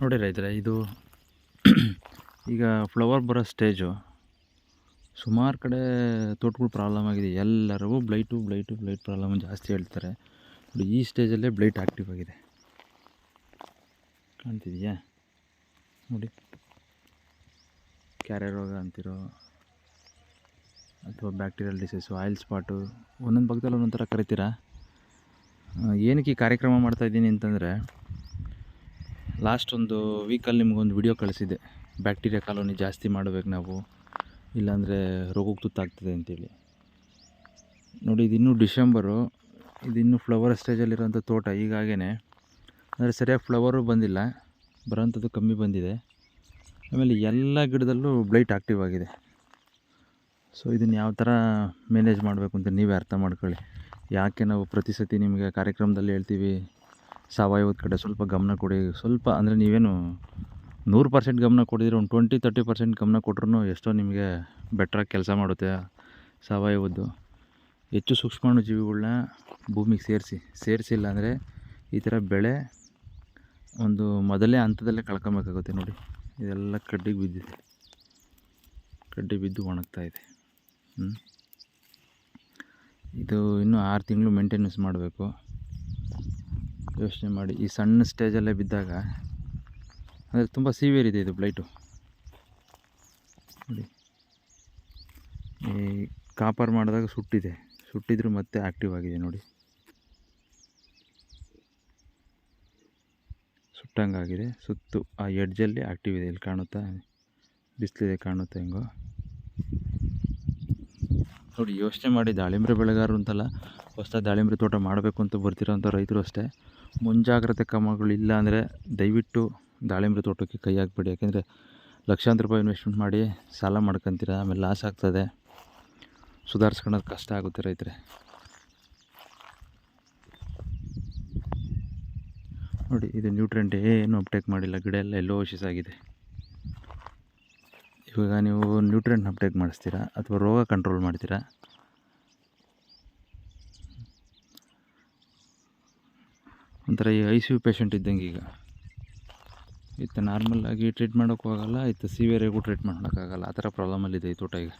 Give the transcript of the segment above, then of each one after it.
ನೋಡಿ ರೈತರೆ, ಇದು ಈಗ ಫ್ಲವರ್ ಬರೋ ಸ್ಟೇಜು ಸುಮಾರು ಕಡೆ ತೋಟಗಳು ಪ್ರಾಬ್ಲಮ್ ಆಗಿದೆ. ಎಲ್ಲರಿಗೂ ಬ್ಲೈಟು ಬ್ಲೈಟು ಬ್ಲೈಟ್ ಪ್ರಾಬ್ಲಮ್ ಜಾಸ್ತಿ ಹೇಳ್ತಾರೆ. ನೋಡಿ, ಈ ಸ್ಟೇಜಲ್ಲೇ ಬ್ಲೈಟ್ ಆ್ಯಕ್ಟಿವ್ ಆಗಿದೆ. ಕಾಣ್ತಿದೆಯಾ? ನೋಡಿ, ಕ್ಯಾರೆ ರೋಗ ಅಂತಿರೋ ಅಥವಾ ಬ್ಯಾಕ್ಟೀರಿಯಲ್ ಡಿಸೀಸು ಆಯಿಲ್ ಸ್ಪಾಟು ಒಂದೊಂದು ಪಕ್ಕದಲ್ಲಿ ಒಂದೊಂದು ಥರ ಕರಿತೀರಾ? ಏನಕ್ಕೆ ಈ ಕಾರ್ಯಕ್ರಮ ಮಾಡ್ತಾಯಿದ್ದೀನಿ ಅಂತಂದರೆ ಲಾಸ್ಟ್ ಒಂದು ವೀಕಲ್ಲಿ ನಿಮಗೊಂದು ವಿಡಿಯೋ ಕಳಿಸಿದ್ದೆ. ಬ್ಯಾಕ್ಟೀರಿಯಾ ಕಾಲೋನಿ ಜಾಸ್ತಿ ಮಾಡಬೇಕು ನಾವು. ಇಲ್ಲಾಂದರೆ ರೋಗಕ್ಕೆ ತುತ್ತಾಗ್ತದೆ ಅಂತೇಳಿ. ನೋಡಿ ಇದಿನ್ನೂ ಡಿಸೆಂಬರು ಇದಿನ್ನೂ ಫ್ಲವರ್ ಸ್ಟೇಜಲ್ಲಿರೋಂಥ ತೋಟ. ಈಗಾಗೇ ಅಂದರೆ ಸರಿಯಾಗಿ ಫ್ಲವರು ಬಂದಿಲ್ಲ. ಬರೋಂಥದ್ದು ಕಮ್ಮಿ ಬಂದಿದೆ. ಆಮೇಲೆ ಎಲ್ಲ ಗಿಡದಲ್ಲೂ ಬ್ಲೈಟ್ ಆಕ್ಟಿವ್ ಆಗಿದೆ. ಸೊ ಇದನ್ನು ಯಾವ ಥರ ಮ್ಯಾನೇಜ್ ಮಾಡಬೇಕು ಅಂತ ನೀವೇ ಅರ್ಥ ಮಾಡ್ಕೊಳ್ಳಿ. ಯಾಕೆ ನಾವು ಪ್ರತಿ ಸತಿ ನಿಮಗೆ ಕಾರ್ಯಕ್ರಮದಲ್ಲಿ ಹೇಳ್ತೀವಿ? ಸಾವಯವದ ಕಡೆ ಸ್ವಲ್ಪ ಗಮನ ಕೊಡಿ. ಸ್ವಲ್ಪ ಅಂದರೆ ನೀವೇನು ನೂರು ಪರ್ಸೆಂಟ್ ಗಮನ ಕೊಡಿದ್ರೆ ಒಂದು ಟ್ವೆಂಟಿ ತರ್ಟಿ ಪರ್ಸೆಂಟ್ ಗಮನ ಕೊಟ್ರೂ ಎಷ್ಟೋ ನಿಮಗೆ ಬೆಟ್ರಾಗಿ ಕೆಲಸ ಮಾಡುತ್ತೆ ಸಾವಯವದ್ದು. ಹೆಚ್ಚು ಸೂಕ್ಷ್ಮಾಣು ಜೀವಿಗಳನ್ನ ಭೂಮಿಗೆ ಸೇರಿಸಿ. ಸೇರಿಸಿಲ್ಲ ಅಂದರೆ ಈ ಥರ ಬೆಳೆ ಒಂದು ಮೊದಲೇ ಹಂತದಲ್ಲೇ ಕಳ್ಕೊಬೇಕಾಗುತ್ತೆ ನೋಡಿ. ಇದೆಲ್ಲ ಕಡ್ಡಿಗೆ ಬಿದ್ದಿದೆ. ಕಡ್ಡಿ ಬಿದ್ದು ಒಣಗ್ತಾ ಇದೆ. ಇದು ಇನ್ನೂ ಆರು ತಿಂಗಳು ಮೇಂಟೆನೆನ್ಸ್ ಮಾಡಬೇಕು. ಯೋಚನೆ ಮಾಡಿ. ಈ ಸಣ್ಣ ಸ್ಟೇಜಲ್ಲೇ ಬಿದ್ದಾಗ, ಅಂದರೆ ತುಂಬ ಸಿವಿಯರ್ ಇದೆ ಇದು ಬ್ಲೈಟು ನೋಡಿ. ಈ ಕಾಪರ್ ಮಾಡಿದಾಗ ಸುಟ್ಟಿದೆ. ಸುಟ್ಟಿದ್ರು ಮತ್ತೆ ಆ್ಯಕ್ಟಿವ್ ಆಗಿದೆ ನೋಡಿ. ಸುಟ್ಟಂಗಾಗಿದೆ. ಸುತ್ತು ಆ ಎಡ್ಜಲ್ಲಿ ಆ್ಯಕ್ಟಿವ್ ಇದೆ. ಇಲ್ಲಿ ಕಾಣುತ್ತಾ? ಬಿಸಿಲಿದೆ ಕಾಣುತ್ತಾ ಹೆಂಗೋ? ನೋಡಿ, ಯೋಚನೆ ಮಾಡಿ. ದಾಳಿಂಬೆ ಬೆಳೆಗಾರರು ಅಂತಲ್ಲ ಹೊಸ ದಾಳಿಂಬೆ ತೋಟ ಮಾಡಬೇಕು ಅಂತ ಬರ್ತಿರೋಂಥ ರೈತರು ಅಷ್ಟೇ. ಮುಂಜಾಗ್ರತೆ ಕ್ರಮಗಳು ಇಲ್ಲ ಅಂದರೆ ದಯವಿಟ್ಟು ದಾಳಿಂಬೆ ತೋಟಕ್ಕೆ ಕೈ ಹಾಕ್ಬೇಡಿ. ಯಾಕೆಂದರೆ ಲಕ್ಷಾಂತರ ರೂಪಾಯಿ ಇನ್ವೆಸ್ಟ್ಮೆಂಟ್ ಮಾಡಿ ಸಾಲ ಮಾಡ್ಕೊತೀರ, ಆಮೇಲೆ ಲಾಸ್ ಆಗ್ತದೆ. ಸುಧಾರಿಸ್ಕೊಳ್ಳೋದು ಕಷ್ಟ ಆಗುತ್ತೆ ರೈತರೇ. ನೋಡಿ, ಇದು ನ್ಯೂಟ್ರೆಂಟ್ ಏನು ಅಪ್ಟೇಕ್ ಮಾಡಿಲ್ಲ. ಗಿಡ ಎಲ್ಲ ಎಲ್ಲೋ ಆಗಿದೆ. ಇವಾಗ ನೀವು ನ್ಯೂಟ್ರೆಂಟ್ ಅಪ್ಟೇಕ್ ಮಾಡಿಸ್ತೀರಾ ಅಥವಾ ರೋಗ ಕಂಟ್ರೋಲ್ ಮಾಡ್ತೀರಾ? ಒಂಥರ ಈ ಐ ಸಿ ಯು ಪೇಷಂಟ್ ಇದ್ದಂಗೆ ಈಗ. ಇತ್ತು ನಾರ್ಮಲಾಗಿ ಟ್ರೀಟ್ ಮಾಡೋಕ್ಕೂ ಆಗೋಲ್ಲ, ಇತ್ತು ಸಿವಿಯರಾಗೂ ಟ್ರೀಟ್ ಮಾಡೋಕ್ಕಾಗಲ್ಲ ಆ ಥರ ಪ್ರಾಬ್ಲಮಲ್ಲಿದೆ ಈ ತೋಟ ಈಗ.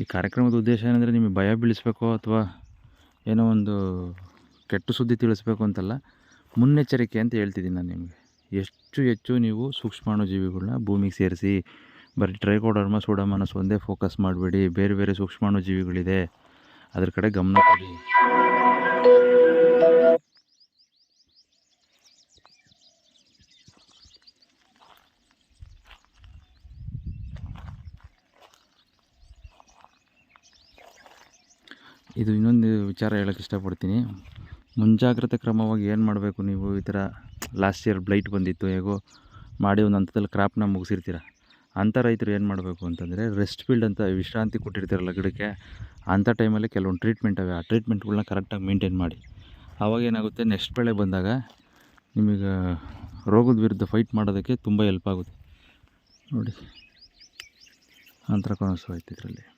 ಈ ಕಾರ್ಯಕ್ರಮದ ಉದ್ದೇಶ ಏನಂದರೆ ನಿಮಗೆ ಭಯ ಬೀಳಿಸ್ಬೇಕು ಅಥವಾ ಏನೋ ಒಂದು ಕೆಟ್ಟ ಸುದ್ದಿ ತಿಳಿಸ್ಬೇಕು ಅಂತಲ್ಲ, ಮುನ್ನೆಚ್ಚರಿಕೆ ಅಂತ ಹೇಳ್ತಿದ್ದೀನಿ ನಾನು ನಿಮಗೆ. ಎಷ್ಟು ಹೆಚ್ಚು ನೀವು ಸೂಕ್ಷ್ಮಾಣು ಜೀವಿಗಳನ್ನ ಭೂಮಿಗೆ ಸೇರಿಸಿ ಬರೀ ಟ್ರೈಕೋಡರ್ಮ ಸೂಡಮನಸ್ ಒಂದೇ ಫೋಕಸ್ ಮಾಡಬೇಡಿ. ಬೇರೆ ಬೇರೆ ಸೂಕ್ಷ್ಮಾಣು ಜೀವಿಗಳಿದೆ ಅದ್ರ ಕಡೆ ಗಮನ ಕೊಡಿ. ಇದು ಇನ್ನೊಂದು ವಿಚಾರ ಹೇಳೋಕ್ಕೆ ಇಷ್ಟಪಡ್ತೀನಿ. ಮುಂಜಾಗ್ರತೆ ಕ್ರಮವಾಗಿ ಏನು ಮಾಡಬೇಕು ನೀವು ಈ ಥರ ಲಾಸ್ಟ್ ಇಯರ್ ಬ್ಲೈಟ್ ಬಂದಿತ್ತು ಹೇಗೋ, ಮಾಡಿ ಒಂದು ಹಂತದಲ್ಲಿ ಕ್ರಾಪ್ನ ಮುಗಿಸಿರ್ತೀರ? ಅಂಥ ರೈತರು ಏನು ಮಾಡಬೇಕು ಅಂತಂದರೆ ರೆಸ್ಟ್ ಫೀಲ್ಡ್ ಅಂತ ವಿಶ್ರಾಂತಿ ಕೊಟ್ಟಿರ್ತಾರಲ್ಲ ಗಿಡಕ್ಕೆ ಅಂಥ ಟೈಮಲ್ಲಿ ಕೆಲವೊಂದು ಟ್ರೀಟ್ಮೆಂಟ್ ಅವೆ. ಆ ಟ್ರೀಟ್ಮೆಂಟ್ಗಳನ್ನ ಕರೆಕ್ಟಾಗಿ ಮೇಂಟೈನ್ ಮಾಡಿ. ಆವಾಗ ಏನಾಗುತ್ತೆ ನೆಕ್ಸ್ಟ್ ಬೆಳೆ ಬಂದಾಗ ನಿಮಗೆ ರೋಗದ ವಿರುದ್ಧ ಫೈಟ್ ಮಾಡೋದಕ್ಕೆ ತುಂಬ ಹೆಲ್ಪ್ ಆಗುತ್ತೆ. ನೋಡಿ. ಅಂತರ ಆಯ್ತು ಇದರಲ್ಲಿ.